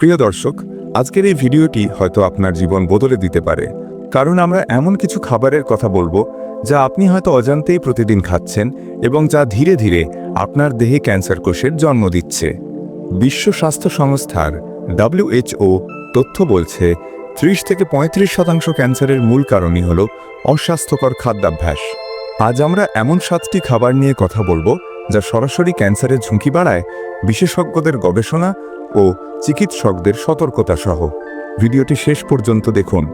প্রিয় দর্শক, আজকের এই ভিডিওটি হয়তো আপনার জীবন বদলে দিতে পারে। কারণ আমরা এমন কিছু খাবারের কথা বলব যা আপনি হয়তো অজান্তেই প্রতিদিন খাচ্ছেন এবং যা ধীরে ধীরে আপনার দেহে ক্যান্সার কোষের জন্ম দিচ্ছে। বিশ্ব স্বাস্থ্য সংস্থার ডাব্লিউএইচও তথ্য বলছে, ত্রিশ থেকে পঁয়ত্রিশ শতাংশ ক্যান্সারের মূল কারণই হল অস্বাস্থ্যকর খাদ্যাভ্যাস। আজ আমরা এমন সাতটি খাবার নিয়ে কথা বলব যা সরাসরি ক্যান্সারের ঝুঁকি বাড়ায়, বিশেষজ্ঞদের গবেষণা ও চিকিৎসকদের সতর্কতা সহ ভিডিওটি শেষ পর্যন্ত দেখুন,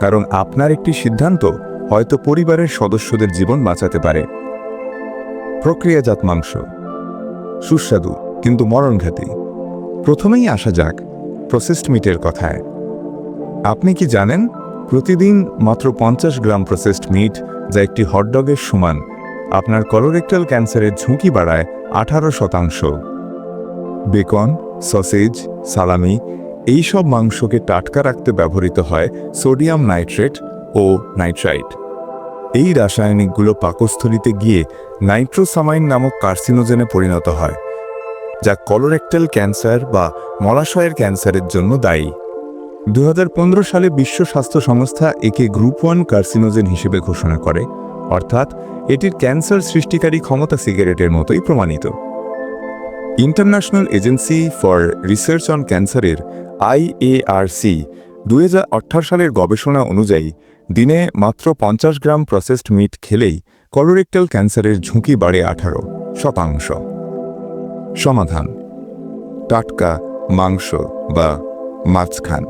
কারণ আপনার একটি সিদ্ধান্ত হয়তো পরিবারের সদস্যদের জীবন বাঁচাতে পারে। প্রক্রিয়াজাত মাংস। সুস্বাদু, কিন্তু মরণঘাতী। প্রথমেই আসা যাক প্রসেসড মিটের কথায়। আপনি কি জানেন, প্রতিদিন মাত্র পঞ্চাশ গ্রাম প্রসেসড মিট যা একটি হটডগের সমান, আপনার কলোরেক্টাল ক্যান্সারের ঝুঁকি বাড়ায় আঠারো শতাংশ। বেকন সসেজ, সালামি এই সব মাংসকে টাটকা রাখতে ব্যবহৃত হয় সোডিয়াম নাইট্রেট ও নাইট্রাইট। এই রাসায়নিকগুলো পাকস্থলিতে গিয়ে নাইট্রোসামাইন নামক কার্সিনোজেনে পরিণত হয়, যা কলোরেক্টাল ক্যান্সার বা মলাশয়ের ক্যান্সারের জন্য দায়ী। দু হাজার পনেরো সালে বিশ্ব স্বাস্থ্য সংস্থা একে গ্রুপ ওয়ান কার্সিনোজেন হিসেবে ঘোষণা করে, অর্থাৎ এটির ক্যান্সার সৃষ্টিকারী ক্ষমতা সিগারেটের মতোই প্রমাণিত। International Agency for Research on ক্যান্সারের আইএআরসি দুই হাজার আঠারো সালের গবেষণা অনুযায়ী দিনে মাত্র পঞ্চাশ গ্রাম প্রসেসড মিট খেলেই কলোরেক্টাল ক্যান্সারের ঝুঁকি বাড়ে আঠারো শতাংশ। সমাধান। টাটকা, মাংস বা মাছ খান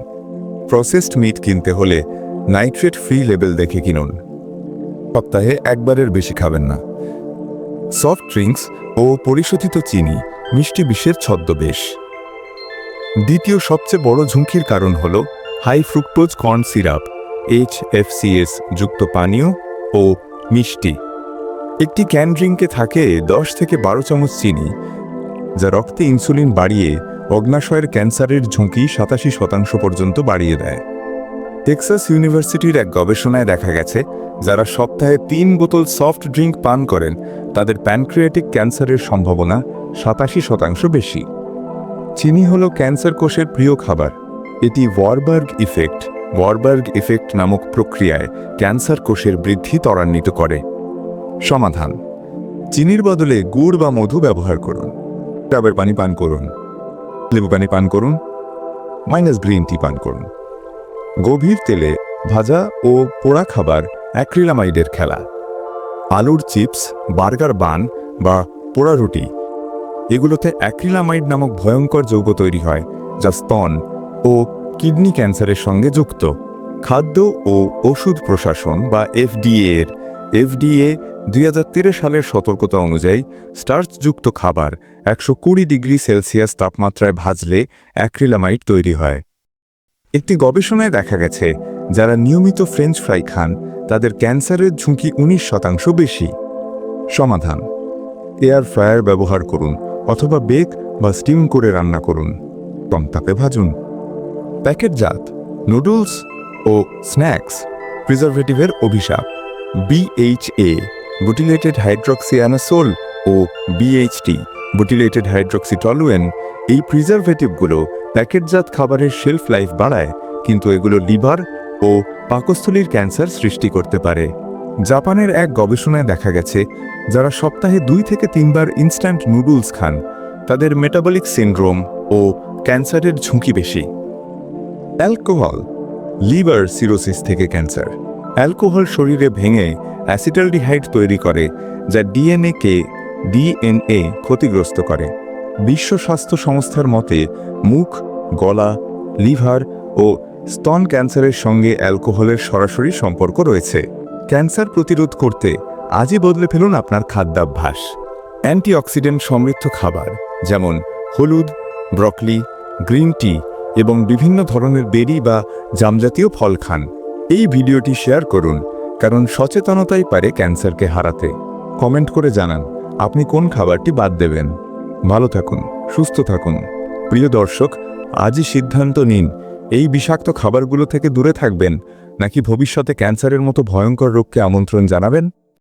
প্রসেসড মিট কিনতে হলে নাইট্রেট ফ্রি লেবেল দেখে কিনুন। সপ্তাহে একবারের বেশি খাবেন না। সফট ড্রিঙ্কস ও পরিশোধিত চিনি মিষ্টি বিষের ছদ্মবেশ। দ্বিতীয় সবচেয়ে বড় ঝুঁকির কারণ হল high fructose corn syrup, H FCS যুক্ত পানীয় ও মিষ্টি। একটি ক্যান ড্রিঙ্কে থাকে দশ থেকে বারো চামচ চিনি, যা রক্তে ইনসুলিন বাড়িয়ে অগ্নাশয়ের ক্যান্সারের ঝুঁকি সাতাশি শতাংশ পর্যন্ত বাড়িয়ে দেয়। টেক্সাস ইউনিভার্সিটির এক গবেষণায় দেখা গেছে, যারা সপ্তাহে তিন বোতল সফট ড্রিঙ্ক পান করেন, তাদের প্যানক্রিয়াটিক ক্যান্সারের সম্ভাবনা সাতাশি শতাংশ বেশি। চিনি হল ক্যান্সার কোষের প্রিয় খাবার। এটি ওয়ারবার্গ ইফেক্ট ওয়ারবার্গ ইফেক্ট নামক প্রক্রিয়ায় ক্যান্সার কোষের বৃদ্ধি ত্বরান্বিত করে। সমাধান, চিনির বদলে গুড় বা মধু ব্যবহার করুন। ডাবের পানি পান করুন, লেবু পানি পান করুন মাইনাস গ্রিন টি পান করুন। গভীর তেলে ভাজা ও পোড়া খাবার অ্যাক্রিলামাইডের খেলা। আলুর চিপস বার্গার বান বা পোড়া রুটি এগুলোতে অ্যাক্রিলামাইড নামক ভয়ঙ্কর যৌগ তৈরি হয়, যা স্তন ও কিডনি ক্যান্সারের সঙ্গে যুক্ত। খাদ্য ও ওষুধ প্রশাসন বা এফডিএ এর, এফডিএ দুই হাজার তেরো সালের সতর্কতা অনুযায়ী স্টার্চযুক্ত খাবার একশো কুড়ি ডিগ্রি সেলসিয়াস তাপমাত্রায় ভাজলে অ্যাক্রিলামাইড তৈরি হয়। একটি গবেষণায় দেখা গেছে, যারা নিয়মিত ফ্রেঞ্চ ফ্রাই খান, তাদের ক্যান্সারের ঝুঁকি উনিশ শতাংশ বেশি। সমাধান, এয়ার ফ্রায়ার ব্যবহার করুন। অথবা বেক বা স্টিম করে রান্না করুন। কম তাপে ভাজুন। প্যাকেটজাত নুডলস ও স্ন্যাক্স, প্রিজারভেটিভের অভিশাপ বিএইচএ বুটিলেটেড হাইড্রক্সিয়ানাসোল ও বিএইচটি বুটিলেটেড হাইড্রক্সিটলুয়েন। এই প্রিজারভেটিভগুলো প্যাকেটজাত খাবারের শেলফ লাইফ বাড়ায়, কিন্তু এগুলো লিভার ও পাকস্থলীর ক্যান্সার সৃষ্টি করতে পারে। জাপানের এক গবেষণায় দেখা গেছে, যারা সপ্তাহে দুই থেকে তিনবার ইনস্ট্যান্ট নুডলস খান, তাদের মেটাবলিক সিন্ড্রোম ও ক্যান্সারের ঝুঁকি বেশি। অ্যালকোহল, লিভার সিরোসিস থেকে ক্যান্সার। অ্যালকোহল শরীরে ভেঙে অ্যাসিটালডিহাইড তৈরি করে, যা ডিএনএকে, ডিএনএ ক্ষতিগ্রস্ত করে। বিশ্ব স্বাস্থ্য সংস্থার মতে, মুখ, গলা, লিভার ও স্তন ক্যান্সারের সঙ্গে অ্যালকোহলের সরাসরি সম্পর্ক রয়েছে। ক্যান্সার প্রতিরোধ করতে আজই বদলে ফেলুন আপনার খাদ্যাভ্যাস। অ্যান্টিঅক্সিডেন্ট সমৃদ্ধ খাবার, যেমন হলুদ, ব্রকলি, গ্রিন টি এবং বিভিন্ন ধরনের বেরি বা জামজাতীয় ফল খান। এই ভিডিওটি শেয়ার করুন, কারণ সচেতনতাই পারে ক্যান্সারকে হারাতে। কমেন্ট করে জানান, আপনি কোন খাবারটি বাদ দেবেন? ভালো থাকুন, সুস্থ থাকুন। প্রিয় দর্শক, আজই সিদ্ধান্ত নিন, এই বিষাক্ত খাবারগুলো থেকে দূরে থাকবেন নাকি ভবিষ্যতে ক্যান্সারের মতো ভয়ঙ্কর রোগকে আমন্ত্রণ জানাবেন?